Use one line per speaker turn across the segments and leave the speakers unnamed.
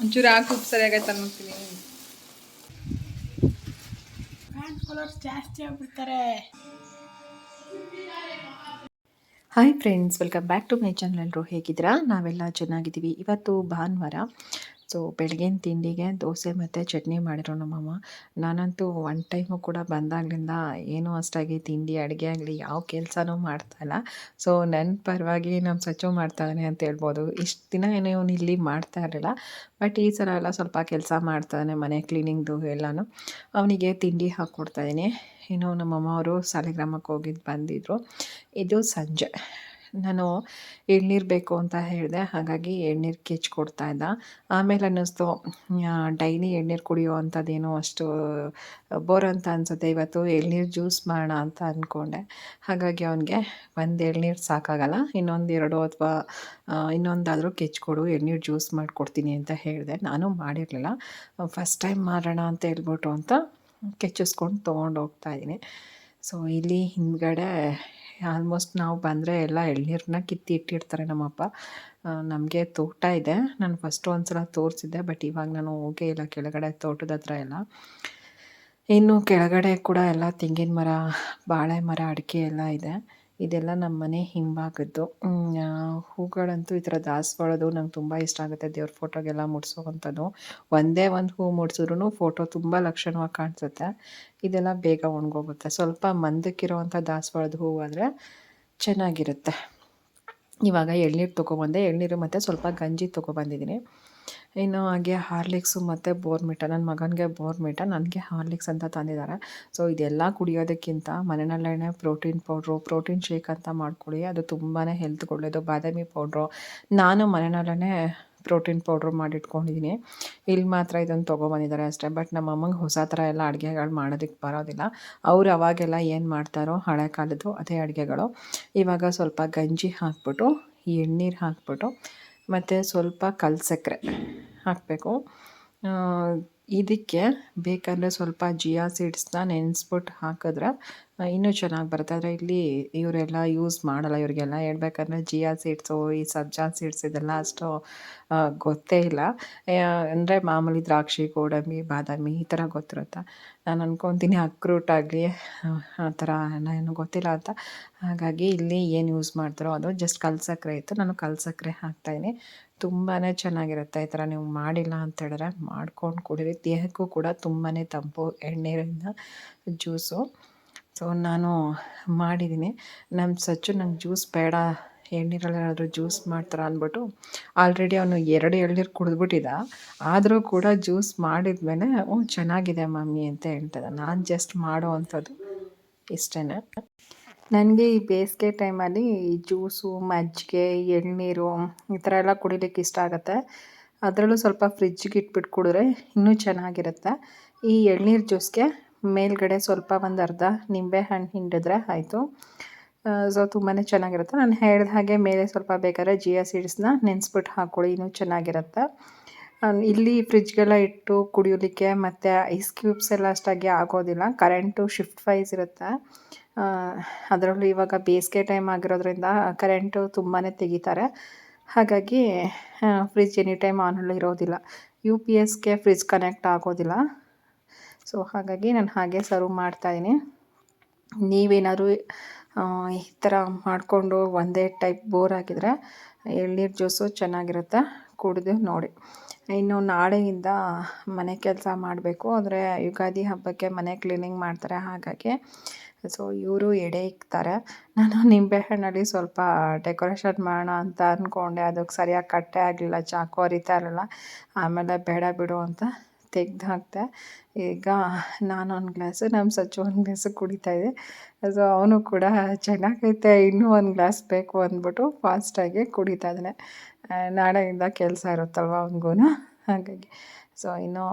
ಒಂಚೂರು ಹಾಕು ಉಪ್ಪು ಸರಿಯಾಗೈತೆ ಅನ್ಬಿಡ್ತೀನಿ
ಕಲರ್ಸ್ ಜಾಸ್ತಿ ಆಗ್ಬಿಡ್ತಾರೆ.
Hi friends welcome back to my channel ಎಲ್ಲರೂ ಹೇಗಿದ್ದೀರಾ? ನಾವೆಲ್ಲ ಚೆನ್ನಾಗಿದ್ದೀವಿ. ಇವತ್ತು ಭಾನುವಾರ. ಸೊ ಬೆಳಗಿನ ತಿಂಡಿಗೆ ದೋಸೆ ಮತ್ತು ಚಟ್ನಿ ಮಾಡಿರೋ ನಮ್ಮಮ್ಮ. ನಾನಂತೂ ಒನ್ ಟೈಮು ಕೂಡ ಬಂದಾಗಲಿಂದ ಏನೂ ಅಷ್ಟಾಗಿ ತಿಂಡಿ, ಅಡುಗೆ ಆಗಲಿ ಯಾವ ಕೆಲಸನೂ ಮಾಡ್ತಾಯಿಲ್ಲ ಸೊ ನನ್ನ ಪರವಾಗಿ ನಮ್ಮ ಸಚ್ಚು ಮಾಡ್ತಾನೆ ಅಂತ ಹೇಳ್ಬೋದು. ಇಷ್ಟು ದಿನ ಏನೋ ಇವನು ಇಲ್ಲಿ ಮಾಡ್ತಾ ಇರಲಿಲ್ಲ. ಬಟ್ ಈ ಸಲ ಎಲ್ಲ ಸ್ವಲ್ಪ ಕೆಲಸ ಮಾಡ್ತಾನೆ ಮನೆ ಕ್ಲೀನಿಂಗ್ದು ಎಲ್ಲನೂ. ಅವನಿಗೆ ತಿಂಡಿ ಹಾಕ್ಕೊಡ್ತಾಯಿದ್ದೀನಿ ಇನ್ನು ನಮ್ಮಮ್ಮ ಅವರು ಸಾಲಿಗ್ರಾಮಕ್ಕೆ ಹೋಗಿದ್ದು ಬಂದಿದ್ದರು ಇದು ಸಂಜೆ. ನಾನು ಎಳ್ನೀರು ಬೇಕು ಅಂತ ಹೇಳಿದೆ, ಹಾಗಾಗಿ ಎಳ್ನೀರು ಕೆಚ್ಚಿ ಕೊಡ್ತಾ ಇದ್ದ. ಆಮೇಲೆ ಅನ್ನಿಸ್ತು ಡೈಲಿ ಎಳ್ನೀರು ಕುಡಿಯೋ ಅಂಥದ್ದೇನೋ ಅಷ್ಟು ಬೋರ್ ಅಂತ ಅನಿಸುತ್ತೆ, ಇವತ್ತು ಎಳ್ನೀರು ಜ್ಯೂಸ್ ಮಾಡೋಣ ಅಂತ ಅಂದ್ಕೊಂಡೆ ಹಾಗಾಗಿ ಅವನಿಗೆ ಒಂದು ಎಳ್ನೀರು ಸಾಕಾಗಲ್ಲ, ಇನ್ನೊಂದು ಎರಡು ಅಥವಾ ಇನ್ನೊಂದಾದರೂ ಕೆಚ್ಕೊಡು, ಎಳ್ನೀರು ಜ್ಯೂಸ್ ಮಾಡಿಕೊಡ್ತೀನಿ ಅಂತ ಹೇಳಿದೆ. ನಾನು ಮಾಡಿರಲಿಲ್ಲ. ಫಸ್ಟ್ ಟೈಮ್ ಮಾಡೋಣ ಅಂತ ಹೇಳ್ಬಿಟ್ಟು ಅಂತ ಕೆಚ್ಚಿಸ್ಕೊಂಡು ತೊಗೊಂಡು ಹೋಗ್ತಾ ಇದ್ದೀನಿ. ಸೊ ಇಲ್ಲಿ ಹಿಂದ್ಗಡೆ ಆಲ್ಮೋಸ್ಟ್ ನಾವು ಬಂದರೆ ಎಲ್ಲ ಎಳ್ನೀರನ್ನ ಕಿತ್ತಿ ಇಟ್ಟಿರ್ತಾರೆ ನಮ್ಮಪ್ಪ. ನಮಗೆ ತೋಟ ಇದೆ. ನಾನು ಫಸ್ಟ್ ಒಂದು ಸಲ ತೋರಿಸಿದ್ದೆ ಬಟ್ ಇವಾಗ ನಾನು ಹೋಗೇ ಇಲ್ಲ ಕೆಳಗಡೆ, ತೋಟದ ಹತ್ರ ಎಲ್ಲ. ಇನ್ನು ಕೆಳಗಡೆ ಕೂಡ ಎಲ್ಲ ತೆಂಗಿನ ಮರ, ಬಾಳೆ ಮರ, ಅಡಿಕೆ ಎಲ್ಲ ಇದೆ. ಇದೆಲ್ಲ ನಮ್ಮ ಮನೆ ಹಿಂಭಾಗದ್ದು ಹೂಗಳಂತೂ ಈ ಥರ ದಾಸವಾಳದ್ದು ನಂಗೆ ತುಂಬ ಇಷ್ಟ ಆಗುತ್ತೆ. ದೇವ್ರ ಫೋಟೋಗೆಲ್ಲ ಮುಡ್ಸೋವಂಥದ್ದು. ಒಂದೇ ಒಂದು ಹೂ ಮುಡ್ಸಿದ್ರು ಫೋಟೋ ತುಂಬ ಲಕ್ಷಣವಾಗಿ ಕಾಣಿಸುತ್ತೆ. ಇದೆಲ್ಲ ಬೇಗ ಒಣಗೋಗುತ್ತೆ. ಸ್ವಲ್ಪ ಮಂದಕ್ಕಿರೋವಂಥ ದಾಸವಾಳದ ಹೂವು ಆದರೆ ಚೆನ್ನಾಗಿರುತ್ತೆ. ಇವಾಗ ಎಳ್ನೀರು ತೊಗೊಬಂದೆ, ಎಳ್ನೀರು ಮತ್ತು ಸ್ವಲ್ಪ ಗಂಜಿ ತೊಗೊಬಂದಿದ್ದೀನಿ. ಇನ್ನು ಹಾಗೆ ಹಾರ್ಲಿಕ್ಸು ಮತ್ತು ಬೋರ್ಮಿಟ ನನ್ನ ಮಗನಿಗೆ ಬೋರ್ಮಿಟ ನನಗೆ ಹಾರ್ಲಿಕ್ಸ್ ಅಂತ ತಂದಿದ್ದಾರೆ. ಸೊ ಇದೆಲ್ಲ ಕುಡಿಯೋದಕ್ಕಿಂತ ಮನೆಯಲ್ಲೇ ಪ್ರೋಟೀನ್ ಪೌಡ್ರು, ಪ್ರೋಟೀನ್ ಶೇಕ್ ಅಂತ ಮಾಡ್ಕೊಳ್ಳಿ. ಅದು ತುಂಬಾ ಹೆಲ್ತ್ ಒಳ್ಳೆಯದು ಬಾದಾಮಿ ಪೌಡ್ರು. ನಾನು ಮನೆಯಲ್ಲೇ ಪ್ರೋಟೀನ್ ಪೌಡ್ರ್ ಮಾಡಿಟ್ಕೊಂಡಿದ್ದೀನಿ ಇಲ್ಲಿ ಮಾತ್ರ ಇದನ್ನು ತೊಗೊಬಂದಿದ್ದಾರೆ ಅಷ್ಟೇ. ಬಟ್ ನಮ್ಮ ಅಮ್ಮಂಗೆ ಹೊಸ ಥರ ಎಲ್ಲ ಅಡುಗೆಗಳು ಮಾಡೋದಕ್ಕೆ ಬರೋದಿಲ್ಲ. ಅವ್ರು ಅವಾಗೆಲ್ಲ ಏನು ಮಾಡ್ತಾರೋ ಹಳೆ ಕಾಲದ್ದು ಅದೇ ಅಡುಗೆಗಳು. ಇವಾಗ ಸ್ವಲ್ಪ ಗಂಜಿ ಹಾಕ್ಬಿಟ್ಟು, ಎಣ್ಣೀರು ಹಾಕ್ಬಿಟ್ಟು ಮತ್ತು ಸ್ವಲ್ಪ ಕಲ್ಸಕ್ರೆ ಹಾಕಬೇಕು. ಇದಕ್ಕೆ ಬೇಕಂದರೆ ಸ್ವಲ್ಪ ಜಿಯಾ ಸೀಡ್ಸ್ನ ನೆನೆಸ್ಬಿಟ್ಟು ಹಾಕಿದ್ರೆ ಇನ್ನೂ ಚೆನ್ನಾಗಿ ಬರುತ್ತೆ. ಆದರೆ ಇಲ್ಲಿ ಇವರೆಲ್ಲ ಯೂಸ್ ಮಾಡಲ್ಲ. ಇವರಿಗೆಲ್ಲ ಹೇಳ್ಬೇಕಂದ್ರೆ ಜಿಯಾ ಸೀಡ್ಸು ಈ ಸಬ್ಜಾ ಸೀಡ್ಸ್ ಇದೆಲ್ಲ ಅಷ್ಟು ಗೊತ್ತೇ ಇಲ್ಲ. ಅಂದರೆ ಮಾಮೂಲಿ ದ್ರಾಕ್ಷಿ, ಗೋಡಂಬಿ, ಬಾದಾಮಿ ಈ ಥರ ಗೊತ್ತಿರುತ್ತೆ. ನಾನು ಅಂದ್ಕೊತೀನಿ ಅಕ್ರೂಟ್ ಆಗಲಿ, ಆ ಥರ ಏನು ಗೊತ್ತಿಲ್ಲ ಅಂತ. ಹಾಗಾಗಿ ಇಲ್ಲಿ ಏನು ಯೂಸ್ ಮಾಡ್ತಾರೋ ಅದು ಜಸ್ಟ್ ಕಲ್ಸಕ್ರೆ ಇತ್ತು. ನಾನು ಕಲ್ಸಕ್ರೆ ಹಾಕ್ತಾಯಿನಿ ತುಂಬಾ ಚೆನ್ನಾಗಿರುತ್ತೆ ಈ ಥರ ನೀವು ಮಾಡಿಲ್ಲ ಅಂತ ಹೇಳಿದ್ರೆ ಮಾಡ್ಕೊಂಡು ಕುಡೀರಿ. ದೇಹಕ್ಕೂ ಕೂಡ ತುಂಬಾ ತಂಪು, ಎಣ್ಣೆಯಿಂದ ಜ್ಯೂಸು. ಸೊ ನಾನು ಮಾಡಿದ್ದೀನಿ. ನಮ್ಮ ಸಚ್ಚು ನಂಗೆ ಜ್ಯೂಸ್ ಬೇಡ ಎಳ್ನೀರಲ್ಲೇನಾದರೂ ಜ್ಯೂಸ್ ಮಾಡ್ತಾರ ಅಂದ್ಬಿಟ್ಟು ಆಲ್ರೆಡಿ ಅವನು ಎರಡು ಎಳ್ನೀರು ಕುಡಿದ್ಬಿಟ್ಟಿದ್ದ ಆದರೂ ಕೂಡ ಜ್ಯೂಸ್ ಮಾಡಿದ ಹ್ಞೂ ಚೆನ್ನಾಗಿದೆ ಮಮ್ಮಿ ಅಂತ ಹೇಳ್ತದೆ ನಾನು ಜಸ್ಟ್ ಮಾಡೋ ಅಂಥದ್ದು ಇಷ್ಟೇ ನನಗೆ ಈ ಬೇಸಿಗೆ ಟೈಮಲ್ಲಿ ಈ ಜ್ಯೂಸು, ಮಜ್ಜಿಗೆ, ಎಳನೀರು ಈ ಥರ ಎಲ್ಲ ಕುಡಿಲಿಕ್ಕೆ ಇಷ್ಟ ಆಗುತ್ತೆ. ಅದರಲ್ಲೂ ಸ್ವಲ್ಪ ಫ್ರಿಜ್ಜಿಗೆ ಇಟ್ಬಿಟ್ಟು ಕುಡಿದ್ರೆ ಇನ್ನೂ ಚೆನ್ನಾಗಿರುತ್ತೆ. ಈ ಎಳ್ನೀರು ಜ್ಯೂಸ್ಗೆ ಮೇಲ್ಗಡೆ ಸ್ವಲ್ಪ ಒಂದು ಅರ್ಧ ನಿಂಬೆ ಹಣ್ಣು ಹಿಂಡಿದ್ರೆ ಆಯಿತು. ಸೊ ತುಂಬಾ ಚೆನ್ನಾಗಿರುತ್ತೆ. ನಾನು ಹೇಳಿದ ಹಾಗೆ ಮೇಲೆ ಸ್ವಲ್ಪ ಬೇಕಾದ್ರೆ ಜಿಯಾ ಸೀಡ್ಸ್ನ ನೆನೆಸ್ಬಿಟ್ಟು ಹಾಕ್ಕೊಳ್ಳಿ ಇನ್ನೂ ಚೆನ್ನಾಗಿರುತ್ತೆ. ಇಲ್ಲಿ ಫ್ರಿಜ್ಗೆಲ್ಲ ಇಟ್ಟು ಕುಡಿಯೋಲಿಕ್ಕೆ ಮತ್ತು ಐಸ್ ಕ್ಯೂಬ್ಸ್ ಎಲ್ಲ ಅಷ್ಟಾಗಿ ಆಗೋದಿಲ್ಲ. ಕರೆಂಟು, ಶಿಫ್ಟ್ ವೈಸ್ ಇರುತ್ತೆ. ಅದರಲ್ಲೂ ಇವಾಗ ಬೇಸಿಗೆ ಟೈಮ್ ಆಗಿರೋದ್ರಿಂದ ಕರೆಂಟು ತುಂಬಾ ತೆಗಿತಾರೆ. ಹಾಗಾಗಿ ಫ್ರಿಜ್ ಎನಿ ಟೈಮ್ ಆನಲ್ಲಿ ಇರೋದಿಲ್ಲ. ಯು ಪಿ ಎಸ್ಗೆ ಫ್ರಿಜ್ ಕನೆಕ್ಟ್ ಆಗೋದಿಲ್ಲ. ಸೊ ಹಾಗಾಗಿ ನಾನು ಹಾಗೆ ಸರ್ವ್ ಮಾಡ್ತಾಯಿದ್ದೀನಿ ನೀವೇನಾದ್ರು ಈ ಥರ ಮಾಡಿಕೊಂಡು ಒಂದೇ ಟೈಪ್ ಬೋರ್ ಆಗಿದ್ರೆ ಎಳ್ನೀರು ಜ್ಯೂಸು ಚೆನ್ನಾಗಿರುತ್ತೆ. ಕುಡಿದು ನೋಡಿ. ಇನ್ನು ನಾಳೆಯಿಂದ ಮನೆ ಕೆಲಸ ಮಾಡಬೇಕು. ಅಂದರೆ ಯುಗಾದಿ ಹಬ್ಬಕ್ಕೆ ಮನೆ ಕ್ಲೀನಿಂಗ್ ಮಾಡ್ತಾರೆ. ಹಾಗಾಗಿ ಸೊ ಇವರು ಎಡೆ ಇಕ್ತಾರೆ. ನಾನು ನಿಂಬೆಹಣ್ಣಲ್ಲಿ ಸ್ವಲ್ಪ ಡೆಕೋರೇಷನ್ ಮಾಡೋಣ ಅಂತ ಅಂದ್ಕೊಂಡೆ ಅದಕ್ಕೆ ಸರಿಯಾಗಿ ಕಟ್ಟೆ ಆಗಲಿಲ್ಲ, ಚಾಕು ಹರಿತಾ ಇರಲಿಲ್ಲ. ಆಮೇಲೆ ಬೇಡ ಬಿಡು ಅಂತ ತೆಗ್ದು ಹಾಕಿದೆ. ಈಗ ನಾನು ಒಂದು ಗ್ಲಾಸು ನಮ್ಮ ಸಚ್ಚು ಒಂದು ಗ್ಲಾಸು ಕುಡಿತಾಯಿದ್ದೆ ಸೊ ಅವನು ಕೂಡ ಚೆನ್ನಾಗೈತೆ ಇನ್ನೂ ಒಂದು ಗ್ಲಾಸ್ ಬೇಕು ಅಂದ್ಬಿಟ್ಟು ಫಾಸ್ಟಾಗಿ ಕುಡಿತಾ ಇದ್ದಾನೆ. ನಾಳೆಯಿಂದ ಕೆಲಸ ಇರುತ್ತಲ್ವ ಅವನಿಗೂ ಹಾಗಾಗಿ. ಸೊ ಇನ್ನು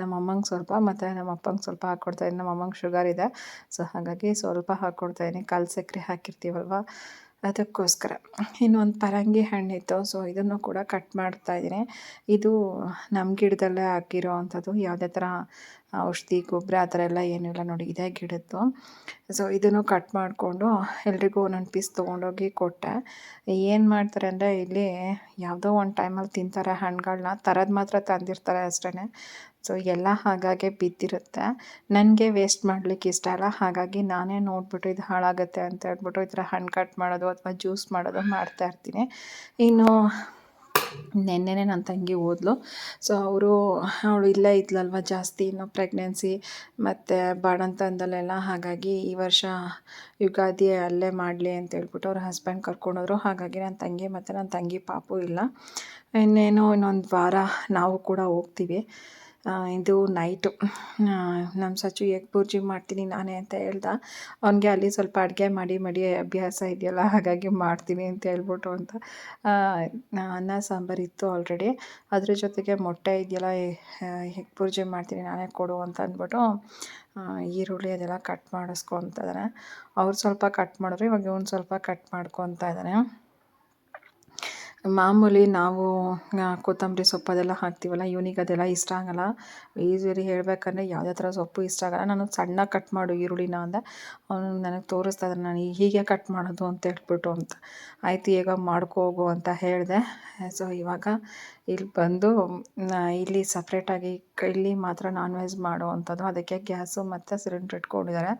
ನಮ್ಮ ಅಮ್ಮಂಗೆ ಸ್ವಲ್ಪ ಮತ್ತು ನಮ್ಮ ಅಪ್ಪಂಗೆ ಸ್ವಲ್ಪ ಹಾಕ್ಕೊಡ್ತಾಯಿದ್ದೀನಿ ನಮ್ಮ ಅಮ್ಮಂಗೆ ಶುಗರ್ ಇದೆ. ಸೊ ಹಾಗಾಗಿ ಸ್ವಲ್ಪ ಹಾಕ್ಕೊಡ್ತಾಯಿದ್ದೀನಿ ಕಾಲು ಸಕ್ಕರೆ ಹಾಕಿರ್ತೀವಲ್ವ? ಅದಕ್ಕೋಸ್ಕರ. ಇನ್ನೊಂದು ಪರಂಗಿ ಹಣ್ಣಿತ್ತು ಸೊ ಇದನ್ನು ಕೂಡ ಕಟ್ ಮಾಡ್ತಾಯಿದ್ದೀನಿ ಇದು ನಮ್ಮ ಗಿಡದಲ್ಲೇ ಹಾಕಿರೋ ಅಂಥದ್ದು ಯಾವುದೇ ಥರ ಔಷಧಿ, ಗೊಬ್ಬರ ಆ ಥರ ಎಲ್ಲ ಏನೂ ಇಲ್ಲ ನೋಡಿ, ಇದೇ ಗಿಡದ್ದು. ಸೊ ಇದನ್ನು ಕಟ್ ಮಾಡಿಕೊಂಡು ಎಲ್ರಿಗೂ ಒಂದೊಂದು ಪೀಸ್ ತೊಗೊಂಡೋಗಿ ಕೊಟ್ಟೆ. ಏನು ಮಾಡ್ತಾರೆ ಅಂದರೆ, ಇಲ್ಲಿ ಯಾವುದೋ ಒಂದು ಟೈಮಲ್ಲಿ ತಿಂತಾರೆ ಹಣ್ಣುಗಳನ್ನ ತರೋದು ಮಾತ್ರ ತಂದಿರ್ತಾರೆ ಅಷ್ಟೇ ಸೊ ಎಲ್ಲ ಹಾಗಾಗಿ ಬಿದ್ದಿರುತ್ತೆ. ನನಗೆ ವೇಸ್ಟ್ ಮಾಡಲಿಕ್ಕೆ ಇಷ್ಟ ಇಲ್ಲ ಹಾಗಾಗಿ ನಾನೇ ನೋಡಿಬಿಟ್ಟು ಇದು ಹಾಳಾಗುತ್ತೆ ಅಂತ ಹೇಳ್ಬಿಟ್ಟು ಈ ಥರ ಹಣ್ಣು ಕಟ್ ಮಾಡೋದು ಅಥವಾ ಜ್ಯೂಸ್ ಮಾಡೋದು ಮಾಡ್ತಾ ಇರ್ತೀನಿ. ಇನ್ನು ನೆನ್ನೆನೇ ನನ್ನ ತಂಗಿ ಓದ್ಲು. ಸೊ ಅವರು, ಅವಳು ಇಲ್ಲೇ ಇದ್ಲಲ್ವ ಜಾಸ್ತಿ ಇನ್ನು ಪ್ರೆಗ್ನೆನ್ಸಿ ಮತ್ತು ಬಾಣಂತನದಲ್ಲೆಲ್ಲ. ಹಾಗಾಗಿ ಈ ವರ್ಷ ಯುಗಾದಿ ಅಲ್ಲೇ ಮಾಡಲಿ ಅಂತ ಹೇಳ್ಬಿಟ್ಟು ಅವ್ರ ಹಸ್ಬೆಂಡ್ ಕರ್ಕೊಂಡೋದ್ರು. ಹಾಗಾಗಿ ನನ್ನ ತಂಗಿ ಮತ್ತು ನನ್ನ ತಂಗಿ ಪಾಪು ಇಲ್ಲ. ಇನ್ನೇನು ಇನ್ನೊಂದು ವಾರ ನಾವು ಕೂಡ ಹೋಗ್ತೀವಿ. ಇದು ನೈಟು ನಮ್ಮ ಸಚು ಎಗ್ ಪೂರ್ಜಿ ಮಾಡ್ತೀನಿ ನಾನೇ ಅಂತ ಹೇಳ್ದ. ಅವನಿಗೆ ಅಲ್ಲಿ ಸ್ವಲ್ಪ ಅಡುಗೆ ಮಾಡಿ ಮಾಡಿ ಅಭ್ಯಾಸ ಇದೆಯಲ್ಲ, ಹಾಗಾಗಿ ಮಾಡ್ತೀನಿ ಅಂತ ಹೇಳ್ಬಿಟ್ಟು ಅಂತ. ಅನ್ನ, ಸಾಂಬಾರು ಇತ್ತು ಆಲ್ರೆಡಿ ಅದ್ರ ಜೊತೆಗೆ ಮೊಟ್ಟೆ ಇದೆಯಲ್ಲ ಎಗ್ ಬುರ್ಜಿ ಮಾಡ್ತೀನಿ ನಾನೇ ಕೊಡು ಅಂತ ಅಂದ್ಬಿಟ್ಟು ಈರುಳ್ಳಿ ಅದೆಲ್ಲ ಕಟ್ ಮಾಡಿಸ್ಕೊತ ಇದ್ದಾನೆ ಅವ್ರು ಸ್ವಲ್ಪ ಕಟ್ ಮಾಡಿದ್ರು, ಇವಾಗ ಇವ್ನು ಸ್ವಲ್ಪ ಕಟ್ ಮಾಡ್ಕೊತಾ ಇದ್ದಾನೆ ಮಾಮೂಲಿ ನಾವು ಕೊತ್ತಂಬರಿ ಸೊಪ್ಪು ಅದೆಲ್ಲ ಹಾಕ್ತೀವಲ್ಲ, ಇವನಿಗೆ ಅದೆಲ್ಲ ಇಷ್ಟ ಆಗಲ್ಲ. ಈಸಿಲಿ ಹೇಳ್ಬೇಕಂದ್ರೆ ಯಾವುದೇ ಥರ ಸೊಪ್ಪು ಇಷ್ಟ ಆಗಲ್ಲ. ನಾನು ಸಣ್ಣ ಕಟ್ ಮಾಡು ಈರುಳ್ಳಿನ ಅಂದೆ, ಅವನು ನನಗೆ ತೋರಿಸ್ತಾ ಇದ್ದಾನೆ ನಾನು ಹೀಗೆ ಕಟ್ ಮಾಡೋದು ಅಂತ ಹೇಳ್ಬಿಟ್ಟು ಅಂತ. ಆಯಿತು, ಈಗ ಮಾಡ್ಕೊ ಹೋಗು ಅಂತ ಹೇಳಿದೆ. ಸೊ ಇವಾಗ ಇಲ್ಲಿ ಬಂದು ಇಲ್ಲಿ ಸಪ್ರೇಟಾಗಿ ಇಲ್ಲಿ ಮಾತ್ರ ನಾನ್ ವೆಜ್ ಮಾಡೋ ಅಂಥದ್ದು. ಅದಕ್ಕೆ ಗ್ಯಾಸು ಮತ್ತು ಸಿಲಿಂಡ್ರ್ ಇಟ್ಕೊಂಡಿದ್ದಾರೆ.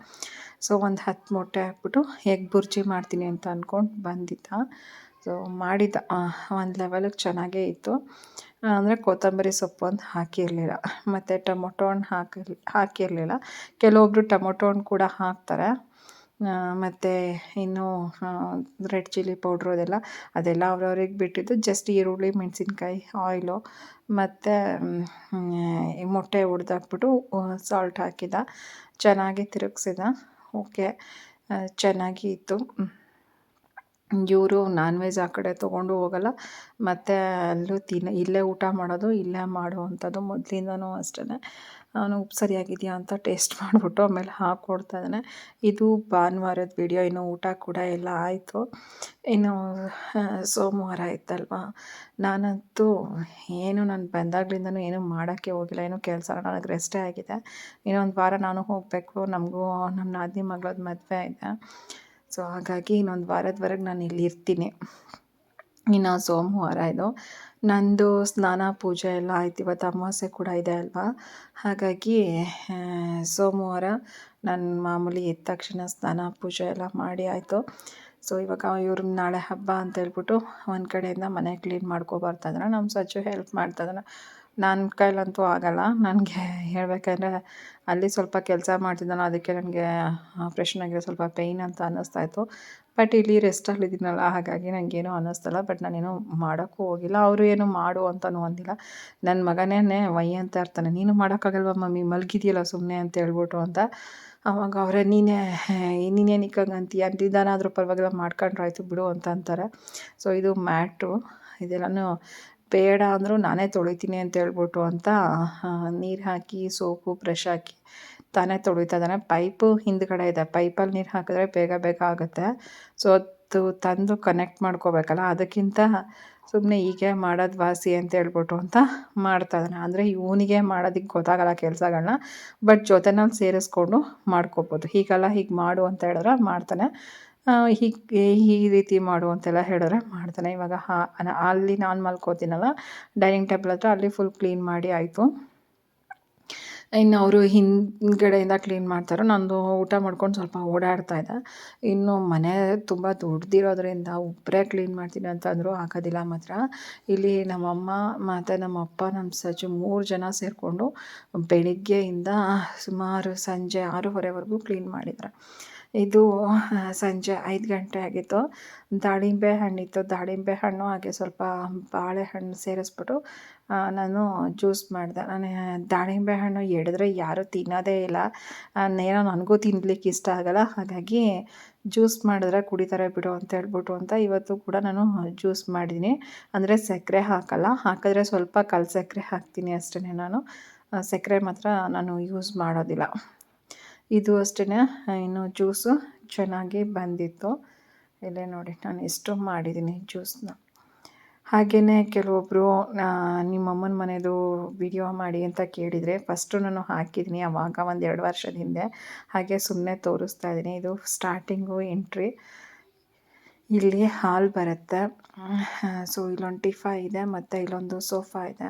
ಸೊ ಒಂದು ಹತ್ತು ಮೊಟ್ಟೆ ಹಾಕ್ಬಿಟ್ಟು ಎಗ್ ಬುರ್ಜಿ ಮಾಡ್ತೀನಿ ಅಂತ ಅಂದ್ಕೊಂಡು ಬಂದಿದ್ದ. ಸೊ ಮಾಡಿದ ಒಂದು ಲೆವೆಲಿಗೆ ಚೆನ್ನಾಗೇ ಇತ್ತು. ಅಂದರೆ ಕೊತ್ತಂಬರಿ ಸೊಪ್ಪು ಒಂದು ಹಾಕಿರಲಿಲ್ಲ. ಮತ್ತು ಟೊಮೊಟೊ ಹಣ್ಣು ಹಾಕಿರ್, ಹಾಕಿರಲಿಲ್ಲ. ಕೆಲವೊಬ್ಬರು ಟೊಮೊಟೊ ಹಣ್ಣು ಕೂಡ ಹಾಕ್ತಾರೆ. ಮತ್ತು ಇನ್ನು ರೆಡ್ ಚಿಲ್ಲಿ ಪೌಡ್ರು ಅದೆಲ್ಲ ಅದೆಲ್ಲ ಅವ್ರವ್ರಿಗೆ ಬಿಟ್ಟಿದ್ದು. ಜಸ್ಟ್ ಈರುಳ್ಳಿ, ಮೆಣಸಿನ್ಕಾಯಿ, ಆಯಿಲು, ಮತ್ತು ಮೊಟ್ಟೆ ಹೊಡೆದಾಕ್ಬಿಟ್ಟು ಸಾಲ್ಟ್ ಹಾಕಿದ. ಚೆನ್ನಾಗಿ ತಿರುಗಿಸಿದ. ಓಕೆ. ಚೆನ್ನಾಗಿ ಇತ್ತು. ಇವರು ನಾನ್ ವೆಜ್ ಆ ಕಡೆ ತೊಗೊಂಡು ಹೋಗಲ್ಲ. ಮತ್ತು ಅಲ್ಲೂ ತಿನ್ನ ಇಲ್ಲೇ ಊಟ ಮಾಡೋದು, ಇಲ್ಲೇ ಮಾಡುವಂಥದ್ದು ಮೊದಲಿಂದನೂ ಅಷ್ಟೇ ಅವನು, ಉಪ್ಪು ಸರಿಯಾಗಿದೆಯಾ ಅಂತ ಟೇಸ್ಟ್ ಮಾಡಿಬಿಟ್ಟು ಆಮೇಲೆ ಹಾಕ್ಕೊಡ್ತಾ ಇದ್ದಾನೆ. ಇದು ಭಾನುವಾರದ ವಿಡಿಯೋ ಇನ್ನು ಊಟ ಕೂಡ ಎಲ್ಲ ಆಯಿತು. ಇನ್ನು ಸೋಮವಾರ ಇತ್ತಲ್ವಾ? ನಾನಂತೂ ಏನು ನಾನು ಬಂದಾಗ್ಲಿಂದನೂ ಏನೂ ಮಾಡೋಕ್ಕೆ ಹೋಗಿಲ್ಲ. ಏನೂ ಕೆಲಸ ನನಗೆ ರೆಸ್ಟೇ ಆಗಿದೆ. ಇನ್ನೊಂದು ವಾರ ನಾನು ಹೋಗಬೇಕು. ನಮಗೂ ನಮ್ಮ ನಾದಿನಿ ಮಗಳದ್ದು ಮದುವೆ ಇದೆ. ಸೊ ಹಾಗಾಗಿ ಇನ್ನೊಂದು ವಾರದವರೆಗೆ ನಾನು ಇಲ್ಲಿ ಇರ್ತೀನಿ. ಇನ್ನು ಸೋಮವಾರ ಇದು. ನಂದು ಸ್ನಾನ, ಪೂಜೆ ಎಲ್ಲ ಆಯ್ತು. ಇವತ್ತು ಅಮಾವಾಸ್ಯೆ ಕೂಡ ಇದೆ ಅಲ್ವಾ? ಹಾಗಾಗಿ ಸೋಮವಾರ ನಾನು ಮಾಮೂಲಿ ಎದ್ದ ತಕ್ಷಣ ಸ್ನಾನ, ಪೂಜೆ ಎಲ್ಲ ಮಾಡಿ ಆಯಿತು. ಸೊ ಇವಾಗ ಇವ್ರ ನಾಳೆ ಹಬ್ಬ ಅಂತ ಹೇಳ್ಬಿಟ್ಟು ಒಂದು ಕಡೆಯಿಂದ ಮನೆ ಕ್ಲೀನ್ ಮಾಡ್ಕೊ ಬರ್ತಾ ಇದ್ದಾನೆ ನಮ್ಮ ಸಚ್ಚು ಹೆಲ್ಪ್ ಮಾಡ್ತಾ ಇದ್ದಾನೆ ನನ್ನ ಕೈಲಂತೂ ಆಗಲ್ಲ. ನನಗೆ ಹೇಳಬೇಕಂದ್ರೆ ಅಲ್ಲಿ ಸ್ವಲ್ಪ ಕೆಲಸ ಮಾಡ್ತಿದ್ದಾನೆ ಅದಕ್ಕೆ ನನಗೆ ಆಪ್ರೇಷನ್ ಆಗಿರೋ ಸ್ವಲ್ಪ ಪೇಯ್ನ್ ಅಂತ ಅನ್ನಿಸ್ತಾ ಇತ್ತು. ಬಟ್ ಇಲ್ಲಿ ರೆಸ್ಟಲ್ಲಿದ್ದೀನಲ್ಲ ಹಾಗಾಗಿ ನನಗೇನು ಅನ್ನಿಸ್ತಲ್ಲ. ಬಟ್ ನಾನೇನು ಮಾಡೋಕ್ಕೂ ಹೋಗಿಲ್ಲ. ಅವರು ಏನು ಮಾಡು ಅಂತಲೂ ಅಂದಿಲ್ಲ. ನನ್ನ ಮಗನೇ ವೈ ಅಂತ ಇರ್ತಾನೆ ನೀನು ಮಾಡೋಕ್ಕಾಗಲ್ವ ಮಮ್ಮಿ? ಮಲಗಿದೆಯಲ್ಲ ಸುಮ್ಮನೆ ಅಂತ ಹೇಳ್ಬಿಟ್ಟು ಅಂತ. ಅವಾಗ ಅವರೇ, ನೀನೇ ನೀನೇನು ಇಕ್ಕಂಗಂತೀಯ ನಿಧಾನ ಆದರೂ ಪರವಾಗಿಲ್ಲ, ಮಾಡ್ಕೊಂಡ್ರಾಯ್ತು ಬಿಡು ಅಂತ ಅಂತಾರೆ. ಸೊ ಇದು ಮ್ಯಾಟ್ರು. ಇದೆಲ್ಲನೂ ಬೇಡ ಅಂದರೂ ನಾನೇ ತೊಳಿತೀನಿ ಅಂತ ಹೇಳ್ಬಿಟ್ಟು ಅಂತ ನೀರು ಹಾಕಿ, ಸೋಪು, ಬ್ರಷ್ ಹಾಕಿ ತಾನೇ ತೊಳಿತಾ ಇದ್ದಾನೆ. ಪೈಪು ಹಿಂದ್ಗಡೆ ಇದೆ. ಪೈಪಲ್ಲಿ ನೀರು ಹಾಕಿದ್ರೆ ಬೇಗ ಬೇಗ ಆಗುತ್ತೆ. ಸೊ ಅದು ತಂದು ಕನೆಕ್ಟ್ ಮಾಡ್ಕೋಬೇಕಲ್ಲ, ಅದಕ್ಕಿಂತ ಸುಮ್ಮನೆ ಹೀಗೆ ಮಾಡೋದು ವಾಸಿ ಅಂತ ಹೇಳ್ಬಿಟ್ಟು ಅಂತ ಮಾಡ್ತಾ ಇದ್ದಾನೆ. ಅಂದರೆ ಇವನಿಗೆ ಮಾಡೋದಕ್ಕೆ ಗೊತ್ತಾಗಲ್ಲ ಕೆಲಸಗಳನ್ನ ಬಟ್ ಜೊತೆನಲ್ಲಿ ಸೇರಿಸ್ಕೊಂಡು ಮಾಡ್ಕೋಬೋದು. ಹೀಗೆಲ್ಲ ಹೀಗೆ ಮಾಡು ಅಂತ ಹೇಳಿದ್ರೆ ಮಾಡ್ತಾನೆ. ಹೀಗೆ, ಈ ರೀತಿ ಮಾಡು ಅಂತೆಲ್ಲ ಹೇಳಿದ್ರೆ ಮಾಡ್ತಾನೆ. ಇವಾಗ ಹಾ ಅಲ್ಲಿ ನಾನು ಮಲ್ಕೋತೀನಲ್ಲ ಡೈನಿಂಗ್ ಟೇಬಲ್ ಹತ್ರ ಅಲ್ಲಿ ಫುಲ್ ಕ್ಲೀನ್ ಮಾಡಿ ಆಯಿತು. ಇನ್ನು ಅವರು ಹಿಂದ್ಗಡೆಯಿಂದ ಕ್ಲೀನ್ ಮಾಡ್ತಾರೋ, ನಂದು ಊಟ ಮಾಡ್ಕೊಂಡು ಸ್ವಲ್ಪ ಓಡಾಡ್ತಾ ಇದ್ದೆ ಇನ್ನು ಮನೆ ತುಂಬ ದೊಡ್ಡದಿರೋದ್ರಿಂದ ಒಬ್ಬರೇ ಕ್ಲೀನ್ ಮಾಡ್ತೀನಿ ಅಂತಂದರೂ ಆಗೋದಿಲ್ಲ ಮಾತ್ರ. ಇಲ್ಲಿ ನಮ್ಮಮ್ಮ ಮತ್ತು ನಮ್ಮ ಅಪ್ಪ ನಮ್ಮ ಸಜ್ಜು ಮೂರು ಜನ ಸೇರಿಕೊಂಡು ಬೆಳಿಗ್ಗೆಯಿಂದ ಸುಮಾರು ಸಂಜೆ ಆರೂವರೆವರೆಗೂ ಕ್ಲೀನ್ ಮಾಡಿದ್ದಾರೆ ಇದು ಸಂಜೆ ಐದು ಗಂಟೆ ಆಗಿತ್ತು. ದಾಳಿಂಬೆ ಹಣ್ಣಿತ್ತು. ದಾಳಿಂಬೆ ಹಣ್ಣು ಹಾಗೆ ಸ್ವಲ್ಪ ಬಾಳೆಹಣ್ಣು ಸೇರಿಸ್ಬಿಟ್ಟು ನಾನು ಜ್ಯೂಸ್ ಮಾಡಿದೆ. ನಾನು, ದಾಳಿಂಬೆ ಹಣ್ಣು ಎಡಿದ್ರೆ ಯಾರೂ ತಿನ್ನೋದೇ ಇಲ್ಲ. ಏನೋ ನನಗೂ ತಿನ್ಲಿಕ್ಕೆ ಇಷ್ಟ ಆಗಲ್ಲ. ಹಾಗಾಗಿ ಜ್ಯೂಸ್ ಮಾಡಿದ್ರೆ ಕುಡಿತಾರೆ ಬಿಡು ಅಂತ ಹೇಳ್ಬಿಟ್ಟು ಅಂತ ಇವತ್ತು ಕೂಡ ನಾನು ಜ್ಯೂಸ್ ಮಾಡಿದ್ದೀನಿ. ಅಂದರೆ ಸಕ್ಕರೆ ಹಾಕಲ್ಲ. ಹಾಕಿದ್ರೆ ಸ್ವಲ್ಪ ಕಲ್ ಸಕ್ಕರೆ ಹಾಕ್ತೀನಿ ಅಷ್ಟೇ ನಾನು. ಸಕ್ಕರೆ ಮಾತ್ರ ನಾನು ಯೂಸ್ ಮಾಡೋದಿಲ್ಲ. ಇದು ಅಷ್ಟೇ ಇನ್ನು ಜ್ಯೂಸು ಚೆನ್ನಾಗಿ ಬಂದಿತ್ತು. ಇಲ್ಲೇ ನೋಡಿ, ನಾನು ಎಷ್ಟು ಮಾಡಿದ್ದೀನಿ ಜ್ಯೂಸನ್ನ ಹಾಗೆಯೇ ಕೆಲವೊಬ್ಬರು ನಿಮ್ಮಮ್ಮನ ಮನೆಯದು ವಿಡಿಯೋ ಮಾಡಿ ಅಂತ ಕೇಳಿದರೆ ಫಸ್ಟು ನಾನು ಹಾಕಿದ್ದೀನಿ ಆವಾಗ ಒಂದು ಎರಡು ವರ್ಷದ ಹಿಂದೆ. ಹಾಗೆ ಸುಮ್ಮನೆ ತೋರಿಸ್ತಾ ಇದ್ದೀನಿ. ಇದು ಸ್ಟಾರ್ಟಿಂಗು ಎಂಟ್ರಿ ಇಲ್ಲಿ ಹಾಲ್ ಬರುತ್ತೆ. ಸೊ ಇಲ್ಲೊಂದು ಟಿಫಾ ಇದೆ, ಮತ್ತು ಇಲ್ಲೊಂದು ಸೋಫಾ ಇದೆ.